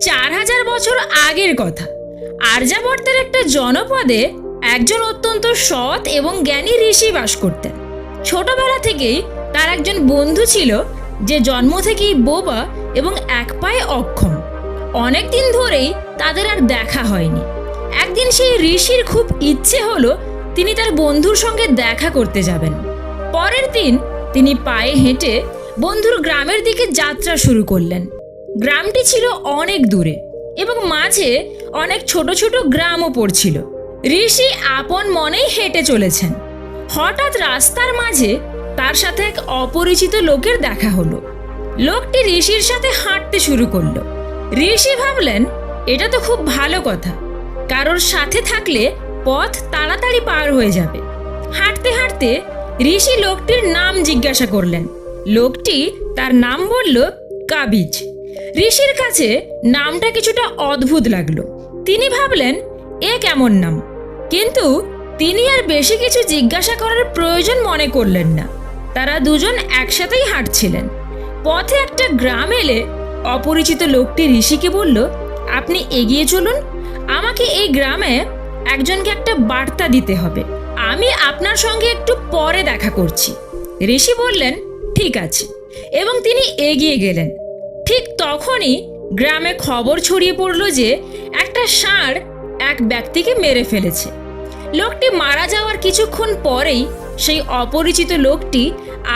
চার হাজার বছর আগের কথা। আর্যাবর্তের একটা জনপদে একজন অত্যন্ত সৎ এবং জ্ঞানী ঋষি বাস করতেন। ছোটবেলা থেকেই তার একজন বন্ধু ছিল, যে জন্ম থেকেই বোবা এবং এক পায়ে অক্ষম। অনেক দিন ধরেই তাদের আর দেখা হয়নি। একদিন সেই ঋষির খুব ইচ্ছে হলো তিনি তার বন্ধুর সঙ্গে দেখা করতে যাবেন। পরের দিন তিনি পায়ে হেঁটে বন্ধুর গ্রামের দিকে যাত্রা শুরু করলেন। গ্রামটি ছিল অনেক দূরে এবং মাঝে অনেক ছোট ছোট গ্রামও পড়ছিল। ঋষি আপন মনেই হেঁটে চলেছেন। হঠাৎ রাস্তার মাঝে তার সাথে এক অপরিচিত লোকের দেখা হলো। লোকটি ঋষির সাথে হাঁটতে শুরু করল। ঋষি ভাবলেন, এটা তো খুব ভালো কথা। কারোর সাথে থাকলে পথ তাড়াতাড়ি পার হয়ে যাবে। হাঁটতে হাঁটতে ঋষি লোকটির নাম জিজ্ঞাসা করলেন। লোকটি তার নাম বলল, কাবিজ। ঋষির কাছে নামটা কিছুটা অদ্ভুত লাগল। তিনি ভাবলেন, এ কেমন নাম? কিন্তু তিনি আর বেশি কিছু জিজ্ঞাসা করার প্রয়োজন মনে করলেন না। তারা দুজন একসাথেই হাঁটছিলেন। পথে একটা গ্রাম এলে অপরিচিত লোকটি ঋষিকে বলল, আপনি এগিয়ে চলুন, আমাকে এই গ্রামে একজনকে একটা বার্তা দিতে হবে। আমি আপনার সঙ্গে একটু পরে দেখা করছি। ঋষি বললেন, ঠিক আছে। এবং তিনি এগিয়ে গেলেন। ঠিক তখনই গ্রামে খবর ছড়িয়ে পড়ল যে একটা ষাঁড় এক ব্যক্তিকে মেরে ফেলেছে। লোকটি মারা যাওয়ার কিছুক্ষণ পরেই সেই অপরিচিত লোকটি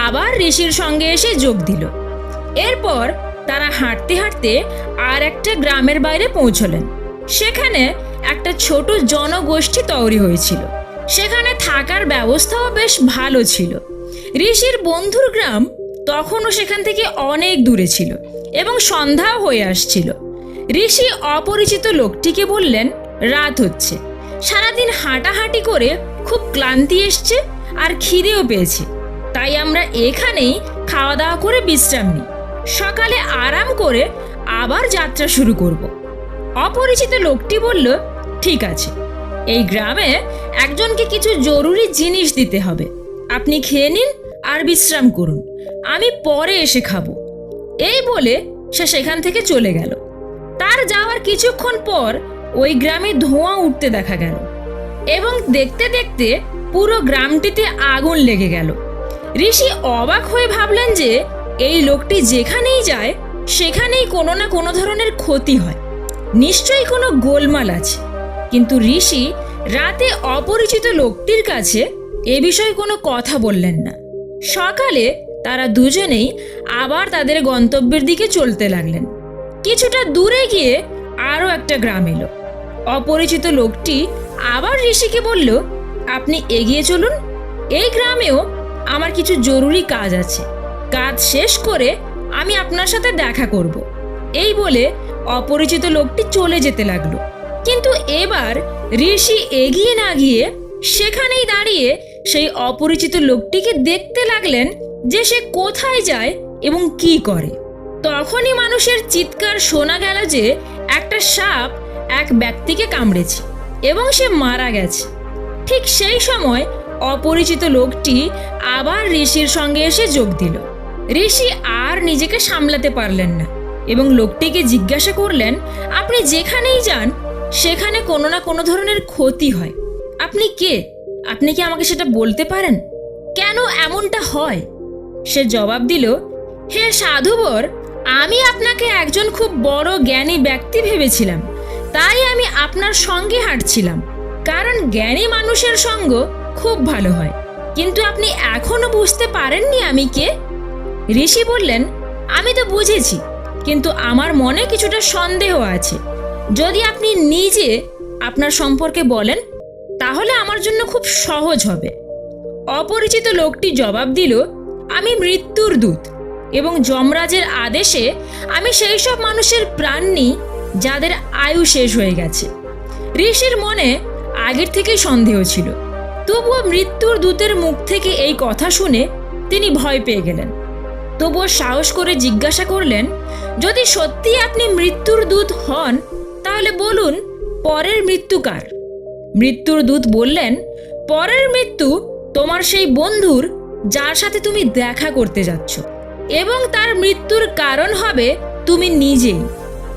আবার ঋষির সঙ্গে এসে যোগ দিল। এরপর তারা হাঁটতে হাঁটতে আর একটা গ্রামের বাইরে পৌঁছলেন। সেখানে একটা ছোট জনগোষ্ঠী তৈরি হয়েছিল। সেখানে থাকার ব্যবস্থাও বেশ ভালো ছিল। ঋষির বন্ধুর গ্রাম তখনও সেখান থেকে অনেক দূরে ছিল। এবং সন্ধ্যাও হয়ে আসছিল। ঋষি অপরিচিত লোকটিকে বললেন, রাত হচ্ছে। সারাদিন হাঁটাহাঁটি করে খুব ক্লান্তি এসছে আর খিদেও পেয়েছে। তাই আমরা এখানেই খাওয়া দাওয়া করে বিশ্রাম নিই। সকালে আরাম করে আবার যাত্রা শুরু করব। অপরিচিত লোকটি বলল, ঠিক আছে। এই গ্রামে একজনকে কিছু জরুরি জিনিস দিতে হবে। আপনি খেয়ে নিন আর বিশ্রাম করুন। আমি পরে এসে খাব। এই বলে সে সেখান থেকে চলে গেল। তার যাওয়ার কিছুক্ষণ পর ওই গ্রামে ধোঁয়া উঠতে দেখা গেল এবং দেখতে দেখতে পুরো গ্রামটিতে আগুন লেগে গেল। ঋষি অবাক হয়ে ভাবলেন যে এই লোকটি যেখানেই যায়, সেখানেই কোনো না কোনো ধরনের ক্ষতি হয়। নিশ্চয়ই কোনো গোলমাল আছে। কিন্তু ঋষি রাতে অপরিচিত লোকটির কাছে এ বিষয়ে কোনো কথা বললেন না। সকালে তারা দুজনেই আবার তাদের গন্তব্যের দিকে চলতে লাগলেন। কিছুটা দূরে গিয়ে আরও একটা গ্রাম এলো। অপরিচিত লোকটি আবার ঋষিকে বলল, আপনি এগিয়ে চলুন। এই গ্রামেও আমার কিছু জরুরি কাজ আছে। কাজ শেষ করে আমি আপনার সাথে দেখা করব। এই বলে অপরিচিত লোকটি চলে যেতে লাগল। কিন্তু এবার ঋষি এগিয়ে না গিয়ে সেখানেই দাঁড়িয়ে সেই অপরিচিত লোকটিকে দেখতে লাগলেন যে সে কোথায় যায় এবং কি করে। তখনই মানুষের চিৎকার শোনা গেল যে একটা সাপ এক ব্যক্তিকে কামড়েছে এবং সে মারা গেছে। ঠিক সেই সময় অপরিচিত লোকটি আবার ঋষির সঙ্গে এসে যোগ দিল। ঋষি আর নিজেকে সামলাতে পারলেন না এবং লোকটিকে জিজ্ঞাসা করলেন, আপনি যেখানেই যান, সেখানে কোনো না কোনো ধরনের ক্ষতি হয়। আপনি কে? আপনি কি আমাকে সেটা বলতে পারেন? কেন এমনটা হয়? সে জবাব দিল, হে সাধুবর, আমি আপনাকে একজন খুব বড় জ্ঞানী ব্যক্তি ভেবেছিলাম। তাই আমি আপনার সঙ্গে হাঁটছিলাম। কারণ জ্ঞানী মানুষের সঙ্গ খুব ভালো হয়। কিন্তু আপনি এখনও বুঝতে পারেননি আমি কে? ঋষি বললেন, আমি তো বুঝেছি, কিন্তু আমার মনে কিছুটা সন্দেহ আছে। যদি আপনি নিজে আপনার সম্পর্কে বলেন তাহলে আমার জন্য খুব সহজ হবে। অপরিচিত লোকটি জবাব দিল, আমি মৃত্যুর দূত এবং যমরাজের আদেশে আমি সেই সব মানুষের প্রাণ নিই যাদের আয়ু শেষ হয়ে গেছে। ঋষির মনে আগের থেকেই সন্দেহ ছিল। তবুও মৃত্যুর দূতের মুখ থেকে এই কথা শুনে তিনি ভয় পেয়ে গেলেন। তবুও সাহস করে জিজ্ঞাসা করলেন, যদি সত্যি আপনি মৃত্যুর দূত হন, তাহলে বলুন, পরের মৃত্যু কার? মৃত্যুর দূত বললেন, পরের মৃত্যু তোমার সেই বন্ধুর যার সাথে তুমি দেখা করতে যাচ্ছ এবং তার মৃত্যুর কারণ হবে তুমি নিজেই।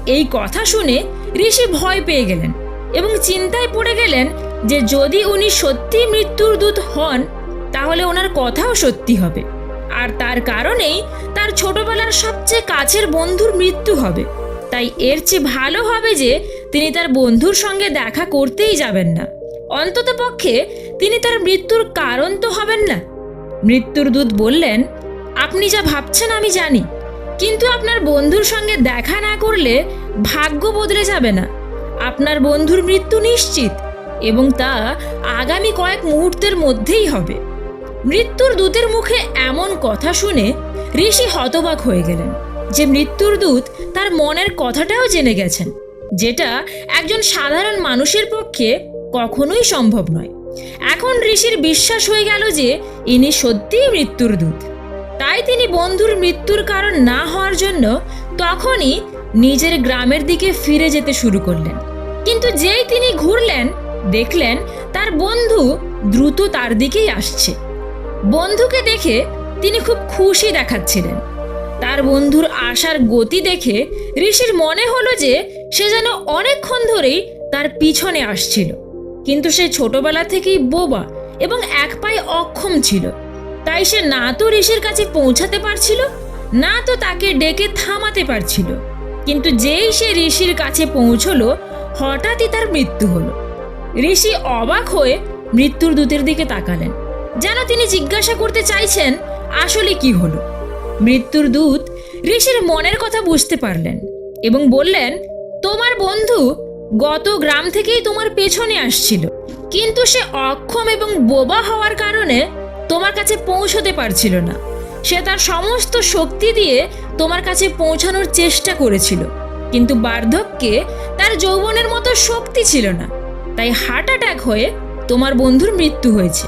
এই কথা শুনে ঋষি ভয় পেয়ে গেলেন এবং চিন্তায় পড়ে গেলেন যে যদি উনি সত্যি মৃত্যুর দূত হন, তাহলে ওনার কথাও সত্যি হবে। আর তার কারণেই তার ছোটবেলার সবচেয়ে কাছের বন্ধুর মৃত্যু হবে। তাই এর চেয়ে ভালো হবে যে তিনি তার বন্ধুর সঙ্গে দেখা করতেই যাবেন না। অন্তত পক্ষে তিনি তার মৃত্যুর কারণ তো হবেন না। মৃত্যুর দূত বললেন, আপনি যা ভাবছেন আমি জানি। কিন্তু আপনার বন্ধুর সঙ্গে দেখা না করলে ভাগ্য বদলে যাবে না। আপনার বন্ধুর মৃত্যু নিশ্চিত এবং তা আগামী কয়েক মুহূর্তের মধ্যেই হবে। মৃত্যুর দূতের মুখে এমন কথা শুনে ঋষি হতবাক হয়ে গেলেন যে মৃত্যুর দূত তার মনের কথাটাও জেনে গেছেন। যেটা একজন সাধারণ মানুষের পক্ষে কখনোই সম্ভব নয়। এখন ঋষির বিশ্বাস হয়ে গেল যে ইনি সত্যিই মৃত্যুর দূত। তাই তিনি বন্ধুর মৃত্যুর কারণ না হওয়ার জন্য তখনই নিজের গ্রামের দিকে ফিরে যেতে শুরু করলেন। কিন্তু যেই তিনি ঘুরলেন, দেখলেন তার বন্ধু দ্রুত তার দিকেই আসছে। বন্ধুকে দেখে তিনি খুব খুশি দেখাচ্ছিলেন। তার বন্ধুর আসার গতি দেখে ঋষির মনে হলো যে সে যেন অনেকক্ষণ ধরেই তার পিছনে আসছিল। কিন্তু সে ছোটবেলা থেকেই বোবা এবং এক পায়ে অক্ষম ছিল। তাই সে না তো ঋষির কাছে পৌঁছাতে পারছিল, না তো তাকে ডেকে থামাতে পারছিল। কিন্তু যেই সে ঋষির কাছে পৌঁছলো, হঠাৎই তার মৃত্যু হলো। ঋষি অবাক হয়ে মৃত্যুর দূতের দিকে তাকালেন, যেন তিনি জিজ্ঞাসা করতে চাইছেন, আসলে কি হলো? মৃত্যুর দূত ঋষির মনের কথা বুঝতে পারলেন এবং বললেন তোমার বন্ধু গত গ্রাম থেকেই তোমার পেছনে আসছিল। কিন্তু সে অক্ষম এবং বোবা হওয়ার কারণে তোমার কাছে পৌঁছতে পারছিল না। সে তার সমস্ত শক্তি দিয়ে তোমার কাছে পৌঁছানোর চেষ্টা করেছিল। কিন্তু বার্ধক্যে তার যৌবনের মতো শক্তি ছিল না। তাই হার্ট অ্যাটাক হয়ে তোমার বন্ধুর মৃত্যু হয়েছে।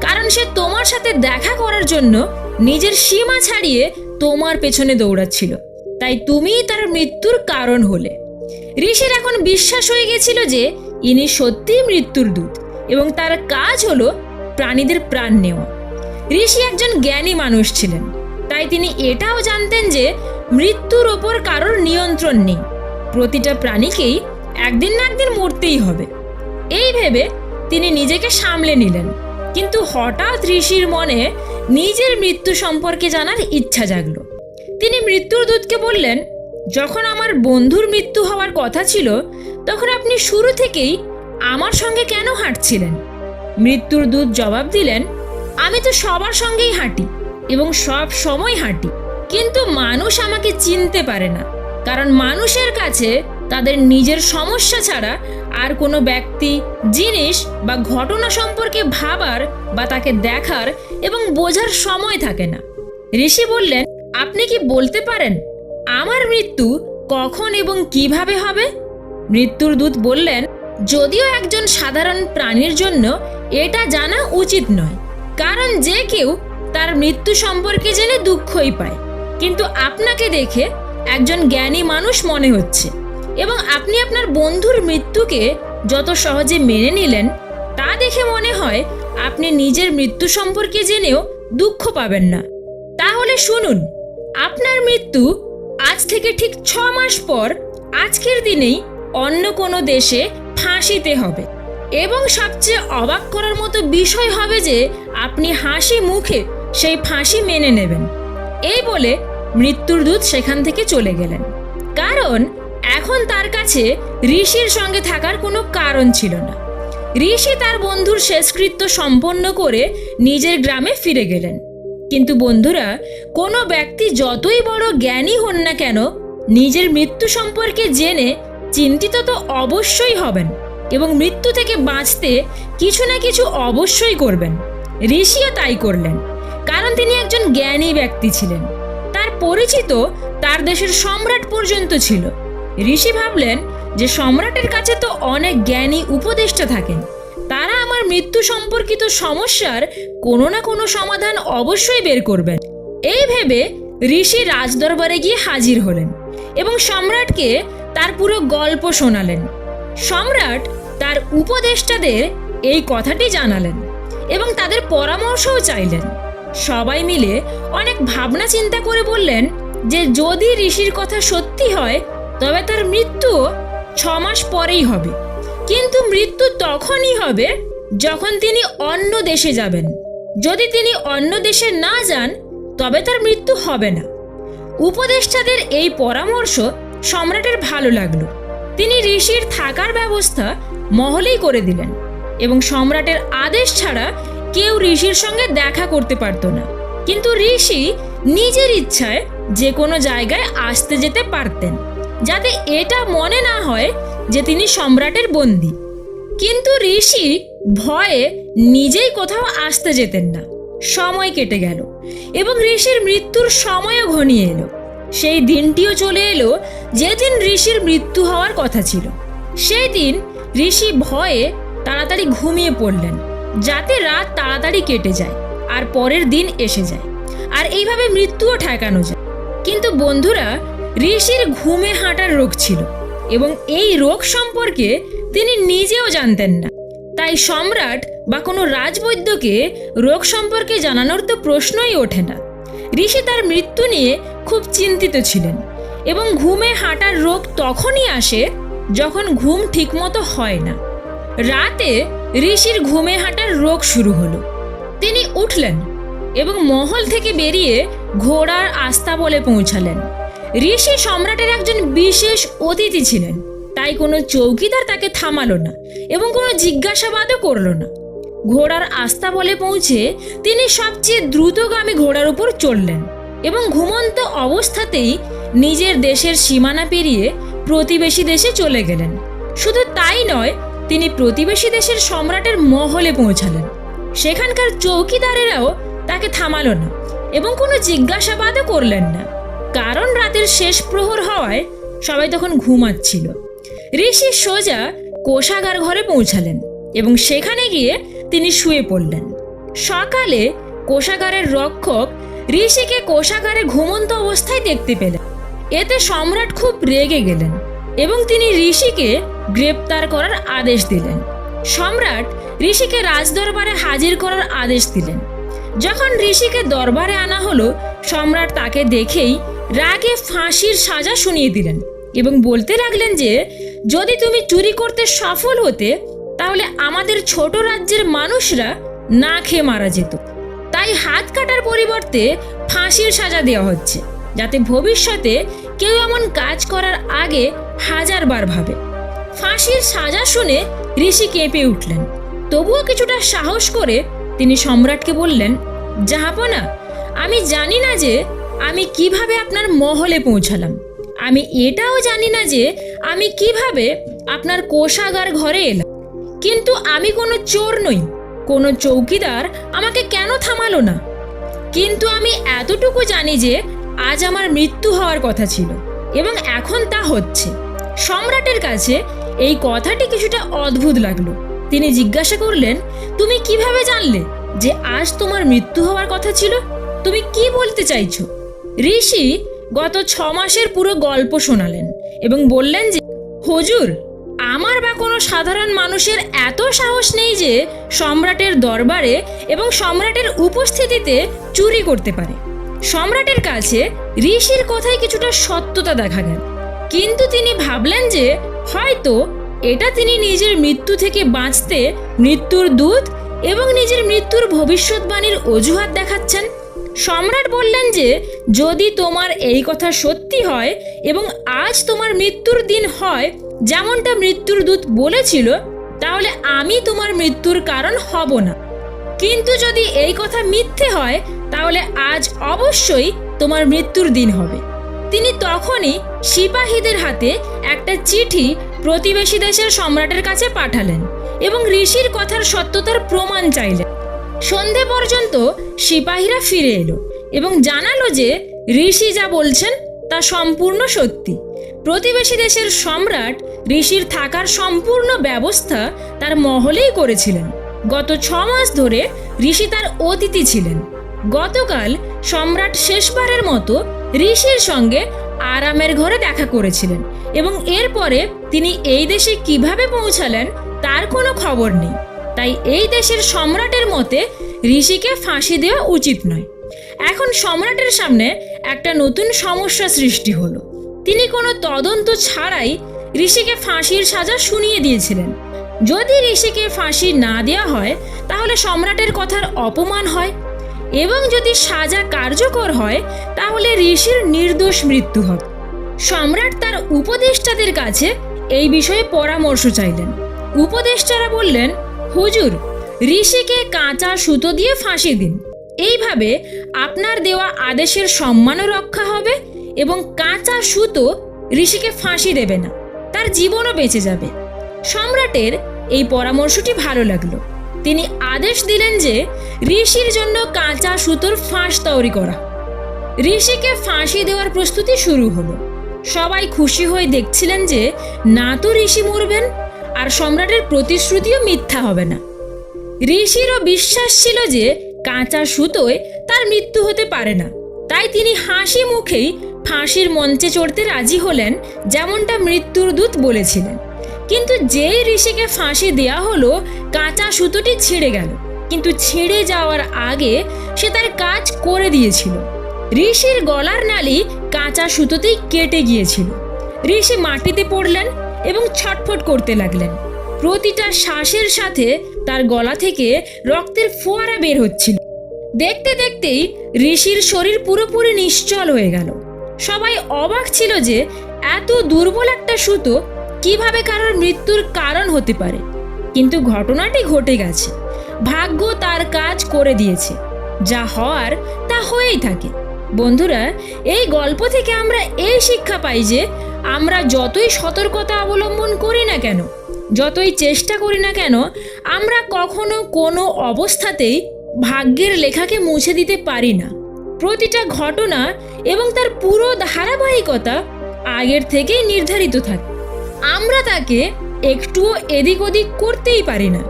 কারণ সে তোমার সাথে দেখা করার জন্য নিজের সীমা ছাড়িয়ে তোমার পেছনে দৌড়াচ্ছিল। তাই তুমিই তার মৃত্যুর কারণ হলে। ঋষির এখন বিশ্বাস হয়ে গেছিল যে ইনি সত্যিই মৃত্যুর দূত এবং তার কাজ হলো প্রাণীদের প্রাণ নেওয়া। ঋষি একজন জ্ঞানী মানুষ ছিলেন, তাই তিনি এটাও জানতেন যে মৃত্যুর ওপর কারোর নিয়ন্ত্রণ নেই। প্রতিটা প্রাণীকেই একদিন না একদিন মরতেই হবে। এই ভেবে তিনি নিজেকে সামলে নিলেন, কিন্তু হঠাৎ ঋষির মনে নিজের মৃত্যু সম্পর্কে জানার ইচ্ছা জাগলো। তিনি মৃত্যুর দূতকে বললেন যখন আমার বন্ধুর মৃত্যু হওয়ার কথা ছিল, তখন আপনি শুরু থেকেই আমার সঙ্গে কেন হাঁটছিলেন? মৃত্যুর দূত জবাব দিলেন, আমি তো সবার সঙ্গেই হাঁটি এবং সব সময় হাঁটি, কিন্তু মানুষ আমাকে চিনতে পারে না। কারণ মানুষের কাছে তাদের নিজের সমস্যা ছাড়া আর কোনো ব্যক্তি, জিনিস বা ঘটনা সম্পর্কে ভাবার বা তাকে দেখার এবং বোঝার সময় থাকে না। ঋষি বললেন, আপনি কি বলতে পারেন আমার মৃত্যু কখন এবং কীভাবে হবে? মৃত্যুর দূত বললেন, যদিও একজন সাধারণ প্রাণীর জন্য এটা জানা উচিত নয়, কারণ যে কেউ তার মৃত্যু সম্পর্কে জেনে দুঃখই পায়। কিন্তু আপনাকে দেখে একজন জ্ঞানী মানুষ মনে হচ্ছে এবং আপনি আপনার বন্ধুর মৃত্যুকে যত সহজে মেনে নিলেন, তা দেখে মনে হয় আপনি নিজের মৃত্যু সম্পর্কে জেনেও দুঃখ পাবেন না। তাহলে শুনুন, আপনার মৃত্যু আজ থেকে ঠিক ছ মাস পর আজকের দিনেই অন্য কোনো দেশে ফাঁসিতে হবে। এবং সবচেয়ে অবাক করার মতো বিষয় হবে যে আপনি হাসি মুখে সেই ফাঁসি মেনে নেবেন। এই বলে মৃত্যুর দূত সেখান থেকে চলে গেলেন। কারণ এখন তার কাছে ঋষির সঙ্গে থাকার কোনো কারণ ছিল না। ঋষি তার বন্ধুর শেষকৃত্য সম্পন্ন করে নিজের গ্রামে ফিরে গেলেন। কিন্তু বন্ধুরা, কোনো ব্যক্তি যতই বড় জ্ঞানী হন না কেন, নিজের মৃত্যু সম্পর্কে জেনে চিন্তিত তো অবশ্যই হবেন এবং মৃত্যু থেকে বাঁচতে কিছু না কিছু অবশ্যই করবেন। ঋষিও তাই করলেন, কারণ তিনি একজন জ্ঞানী ব্যক্তি ছিলেন। তার পরিচিত তার দেশের সম্রাট পর্যন্ত ছিল। ঋষি ভাবলেন যে সম্রাটের কাছে তো অনেক জ্ঞানী উপদেষ্টা থাকেন, তারা মৃত্যু সম্পর্কিত সমস্যার কোনো না কোনো সমাধান অবশ্যই বের করবেন। এই ভেবে ঋষি রাজদরবারে গিয়ে হাজির হলেন এবং সম্রাটকে তার পুরো গল্প শোনালেন। সম্রাট তার উপদেষ্টাদের এই কথাটি জানালেন এবং তাদের পরামর্শও চাইলেন। সবাই মিলে অনেক ভাবনা চিন্তা করে বললেন যে যদি ঋষির কথা সত্যি হয়, তবে তার মৃত্যু ছ মাস পরেই হবে। কিন্তু মৃত্যু তখনই হবে যখন তিনি অন্য দেশে যাবেন। যদি তিনি অন্য দেশে না যান, তবে তার মৃত্যু হবে না। উপদেষ্টাদের এই পরামর্শ সম্রাটের ভালো লাগল। তিনি ঋষির থাকার ব্যবস্থা মহলেই করে দিলেন এবং সম্রাটের আদেশ ছাড়া কেউ ঋষির সঙ্গে দেখা করতে পারত না। কিন্তু ঋষি নিজের ইচ্ছায় যে কোনো জায়গায় আসতে যেতে পারতেন, যাতে এটা মনে না হয় যে তিনি সম্রাটের বন্দী। কিন্তু ঋষি ভয়ে নিজেই কোথাও আসতে যেতেন না। সময় কেটে গেল এবং ঋষির মৃত্যুর সময়ও ঘনিয়ে এলো। সেই দিনটিও চলে এলো যেদিন ঋষির মৃত্যু হওয়ার কথা ছিল। সেই দিন ঋষি ভয়ে তাড়াতাড়ি ঘুমিয়ে পড়লেন, যাতে রাত তাড়াতাড়ি কেটে যায় আর পরের দিন এসে যায় আর এইভাবে মৃত্যুও ঠেকানো যায়। কিন্তু বন্ধুরা, ঋষির ঘুমে হাঁটার রোগ ছিল এবং এই রোগ সম্পর্কে তিনি নিজেও জানতেন না। তাই সম্রাট বা কোনো রাজবৈদ্যকে রোগ সম্পর্কে জানানোর তো প্রশ্নই ওঠে না। ঋষি তার মৃত্যু নিয়ে খুব চিন্তিত ছিলেন এবং ঘুমে হাঁটার রোগ তখনই আসে যখন ঘুম ঠিকমতো হয় না। রাতে ঋষির ঘুমে হাঁটার রোগ শুরু হলো। তিনি উঠলেন এবং মহল থেকে বেরিয়ে ঘোড়ার আস্থা বলে পৌঁছালেন। ঋষি সম্রাটের একজন বিশেষ অতিথি ছিলেন। তাই কোনো চৌকিদার তাকে থামালো না এবং কোনো জিজ্ঞাসাবাদও করল না। ঘোড়ার আস্থা বলে পৌঁছে তিনি সবচেয়ে দ্রুতগামী ঘোড়ার উপর চড়লেন এবং ঘুমন্ত অবস্থাতেই নিজের দেশের সীমানা পেরিয়ে প্রতিবেশী দেশে চলে গেলেন। শুধু তাই নয়, তিনি প্রতিবেশী দেশের সম্রাটের মহলে পৌঁছালেন। সেখানকার চৌকিদারেরাও তাকে থামালো না এবং কোনো জিজ্ঞাসাবাদও করলেন না। কারণ রাতের শেষ প্রহর হওয়ায় সবাই তখন ঘুমাচ্ছিল। ঋষি সোজা কোষাগার ঘরে পৌঁছালেন এবং সেখানে গিয়ে তিনি শুয়ে পড়লেন। সকালে কোষাগারের রক্ষক ঋষিকে কোষাগারে ঘুমন্ত অবস্থায় দেখতে পেলেন। এতে সম্রাট খুব রেগে গেলেন এবং তিনি ঋষিকে গ্রেপ্তার করার আদেশ দিলেন। সম্রাট ঋষিকে রাজদরবারে হাজির করার আদেশ দিলেন। যখন ঋষিকে দরবারে আনা হলো, সম্রাট তাকে দেখেই রাগে ফাঁসির সাজা শুনিয়ে দিলেন। এবং বলতে লাগলেন যে, যদি তুমি চুরি করতে সফল হতে, তাহলে আমাদের ছোট রাজ্যের মানুষরা না খেয়ে মারা যেত। তাই হাত কাটার পরিবর্তে ফাঁসির সাজা দেওয়া হচ্ছে, যাতে ভবিষ্যতে কেউ এমন কাজ করার আগে হাজারবার ভাবে। ফাঁসির সাজা শুনে ঋষি কেঁপে উঠলেন। তবুও কিছুটা সাহস করে তিনি সম্রাটকে বললেন, জাহাপনা, আমি জানি না যে আমি কীভাবে আপনার মহলে পৌঁছালাম। আমি এটাও জানি না যে আমি কীভাবে আপনার কোষাগার ঘরে এলাম। কিন্তু আমি কোনো চোর নই। কোনো চৌকিদার আমাকে কেন থামালো না? কিন্তু আমি এতটুকু জানি যে আজ আমার মৃত্যু হওয়ার কথা ছিল এবং এখন তা হচ্ছে। সম্রাটের কাছে এই কথাটি কিছুটা অদ্ভুত লাগল। তিনি জিজ্ঞাসা করলেন, তুমি কীভাবে জানলে যে আজ তোমার মৃত্যু হওয়ার কথা ছিল? তুমি কি বলতে চাইছো? ঋষি গত ছ মাসের পুরো গল্প শোনালেন এবং বললেন যে, হুজুর, আমার বা কোনো সাধারণ মানুষের এত সাহস নেই যে সম্রাটের দরবারে এবং সম্রাটের উপস্থিতিতে চুরি করতে পারে। সম্রাটের কাছে ঋষির কথায় কিছুটা সত্যতা দেখা গেল। কিন্তু তিনি ভাবলেন যে, হয়তো এটা তিনি নিজের মৃত্যু থেকে বাঁচতে মৃত্যুর দূত এবং নিজের মৃত্যুর ভবিষ্যৎবাণীর অজুহাত দেখাচ্ছেন। সম্রাট বললেন যে, যদি তোমার এই কথা সত্যি হয় এবং আজ তোমার মৃত্যুর দিন হয়, যেমনটা মৃত্যুর দূত বলেছিল, তাহলে আমি তোমার মৃত্যুর কারণ হব না। কিন্তু যদি এই কথা মিথ্যে হয়, তাহলে আজ অবশ্যই তোমার মৃত্যুর দিন হবে। তিনি তখনই সিপাহীদের হাতে একটা চিঠি প্রতিবেশী দেশের সম্রাটের কাছে পাঠালেন এবং ঋষির কথার সত্যতার প্রমাণ চাইলেন। সন্ধে পর্যন্ত সিপাহীরা ফিরে এলো এবং জানালো যে ঋষি যা বলছেন তা সম্পূর্ণ সত্যি। প্রতিবেশী দেশের সম্রাট ঋষির থাকার সম্পূর্ণ ব্যবস্থা তার মহলেই করেছিলেন। গত ছ মাস ধরে ঋষি তার অতিথি ছিলেন। গতকাল সম্রাট শেষবারের মতো ঋষির সঙ্গে আরামের ঘরে দেখা করেছিলেন এবং এরপরে তিনি এই দেশে কীভাবে পৌঁছালেন তার কোনো খবর নেই। তাই এই দেশের সম্রাটের মতে ঋষিকে ফাঁসি দেওয়া উচিত নয়। এখন সম্রাটের সামনে একটা নতুন সমস্যা সৃষ্টি হলো। তিনি কোনো তদন্ত ছাড়াই ঋষিকে ফাঁসির সাজা শুনিয়ে দিয়েছিলেন। যদি ঋষিকে ফাঁসি না দেওয়া হয়, তাহলে সম্রাটের কথার অপমান হয় এবং যদি সাজা কার্যকর হয়, তাহলে ঋষির নির্দোষ মৃত্যু হবে। সম্রাট তার উপদেষ্টাদের কাছে এই বিষয়ে পরামর্শ চাইলেন। উপদেষ্টারা বললেন হুজুর, ঋষিকে কাঁচা সুতো দিয়ে ফাঁসি দিন। এইভাবে আপনার দেওয়া আদেশের সম্মানও রক্ষা হবে এবং কাঁচা সুতো ঋষিকে ফাঁসি দেবে না, তার জীবনও বেঁচে যাবে। সম্রাটের এই পরামর্শটি ভালো লাগল। তিনি আদেশ দিলেন যে ঋষির জন্য কাঁচা সুতোর ফাঁস তৈরি করা। ঋষিকে ফাঁসি দেওয়ার প্রস্তুতি শুরু হলো। সবাই খুশি হয়ে দেখছিলেন যে না তো ঋষি মরবেন আর সম্রাটের প্রতিশ্রুতিও মিথ্যা হবে না। ঋষিরও বিশ্বাস ছিল যে কাঁচা সুতোয় তার মৃত্যু হতে পারে না। তাই তিনি হাসি মুখেই ফাঁসির মঞ্চে চড়তে রাজি হলেন, যেমনটা মৃত্যুর দূত বলেছিলেন। কিন্তু যেই ঋষিকে ফাঁসি দেয়া হলো, কাঁচা সুতোটি ছিঁড়ে গেল। কিন্তু ছিঁড়ে যাওয়ার আগে সে তার কাজ করে দিয়েছিল। ঋষির গলার নালি কাঁচা সুতোতেই কেটে গিয়েছিল। ঋষি মাটিতে পড়লেন এবং ছটফট করতে লাগলেন। প্রতিটা শ্বাসের সাথে তার গলা থেকে রক্তের ফোয়ারা বের হচ্ছিল। দেখতে দেখতেই ঋষির শরীর পুরোপুরি নিশ্চল হয়ে গেল। সবাই অবাক ছিল যে এত দুর্বল একটা সুতো কীভাবে কারোর মৃত্যুর কারণ হতে পারে। কিন্তু ঘটনাটি ঘটে গেছে। ভাগ্য তার কাজ করে দিয়েছে। যা হওয়ার তা হয়েই থাকে। বন্ধুরা, এই গল্প থেকে আমরা এই শিক্ষা পাই যে আমরা যতই সতর্কতা অবলম্বন করি না কেন, যতই চেষ্টা করি না কেন, আমরা কখনো কোনো অবস্থাতেই ভাগ্যের লেখাকে মুছে দিতে পারি না। প্রতিটা ঘটনা এবং তার পুরো ধারাবাহিকতা আগের থেকেই নির্ধারিত থাকে। আমরা তাকে একটুও এদিক ওদিক করতেই পারি না।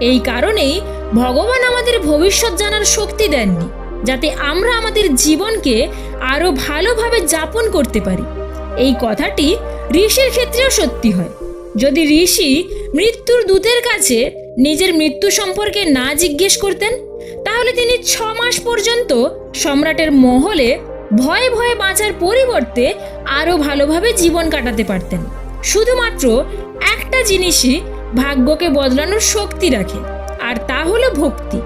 এই কারণেই ভগবান আমাদের ভবিষ্যৎ জানার শক্তি দেননি। যাতে আমরা আমাদের জীবনকে আরও ভালোভাবে যাপন করতে পারি। এই কথাটি ঋষির ক্ষেত্রেও সত্যি হয়। যদি ঋষি মৃত্যুর দূতের কাছে নিজের মৃত্যু সম্পর্কে না জিজ্ঞেস করতেন, তাহলে তিনি ছ মাস পর্যন্ত সম্রাটের মহলে ভয়ে ভয়ে বাঁচার পরিবর্তে আরও ভালোভাবে জীবন কাটাতে পারতেন। শুধুমাত্র একটা জিনিসই ভাগ্যকে বদলানোর শক্তি রাখে, আর তা হলো ভক্তি।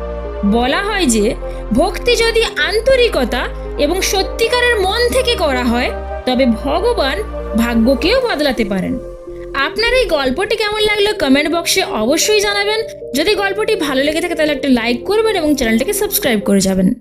বলা হয় যে ভক্তি যদি আন্তরিকতা এবং সত্যিকারের মন থেকে করা হয়, তবে ভগবান ভাগ্যকেও বদলাতে পারেন। আপনার এই গল্পটি কেমন লাগল কমেন্ট বক্সে অবশ্যই জানাবেন। যদি গল্পটি ভালো লেগে থাকে, তাহলে একটা লাইক করবেন এবং চ্যানেলটিকে সাবস্ক্রাইব করে যাবেন।